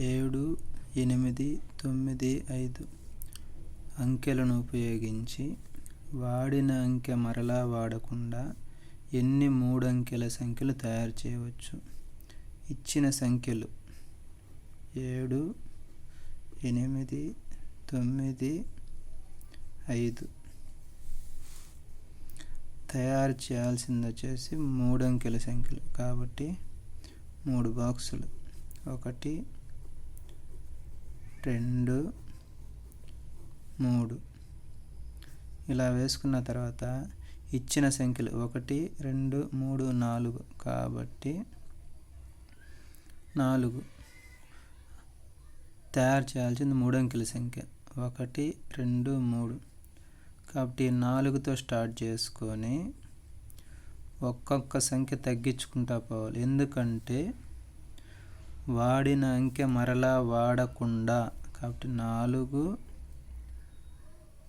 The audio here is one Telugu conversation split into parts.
ఏడు ఎనిమిది తొమ్మిది ఐదు అంకెలను ఉపయోగించి వాడిన అంకె మరలా వాడకుండా ఎన్ని మూడంకెల సంఖ్యలు తయారు చేయవచ్చు? ఇచ్చిన సంఖ్యలు ఏడు ఎనిమిది తొమ్మిది ఐదు తయారు చేయాల్సింది వచ్చేసి మూడు అంకెల సంఖ్యలు. కాబట్టి మూడు బాక్సులు. ఒకటి రెండు మూడు. ఇలా వేసుకున్న తర్వాత ఇచ్చిన సంఖ్యలు ఒకటి రెండు మూడు నాలుగు కాబట్టి నాలుగు. తయారు చేయాల్సింది మూడు అంకెల సంఖ్య. ఒకటి రెండు మూడు. కాబట్టి నాలుగుతో స్టార్ట్ చేసుకొని ఒక్కొక్క సంఖ్య తగ్గించుకుంటా పోవాలి. ఎందుకంటే వాడిన అంకె మరలా వాడకుండా. కాబట్టి నాలుగు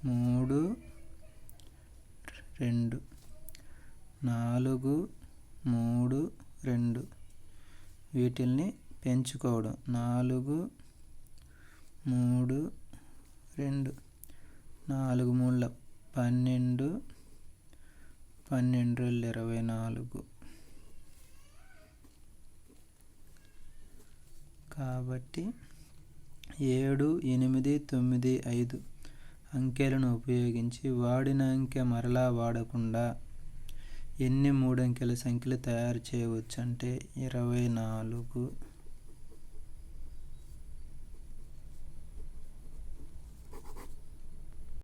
మూడు రెండు. నాలుగు మూడు రెండు. వీటిల్ని పెంచుకోవడం. నాలుగు మూడు రెండు. నాలుగు మూడుల పన్నెండు పన్నెండు ఇరవై నాలుగు. కాబట్టి ఏడు ఎనిమిది తొమ్మిది ఐదు అంకెలను ఉపయోగించి వాడిన అంకె మరలా వాడకుండా ఎన్ని మూడంకెల సంఖ్యలు తయారు చేయవచ్చు అంటే ఇరవై నాలుగు.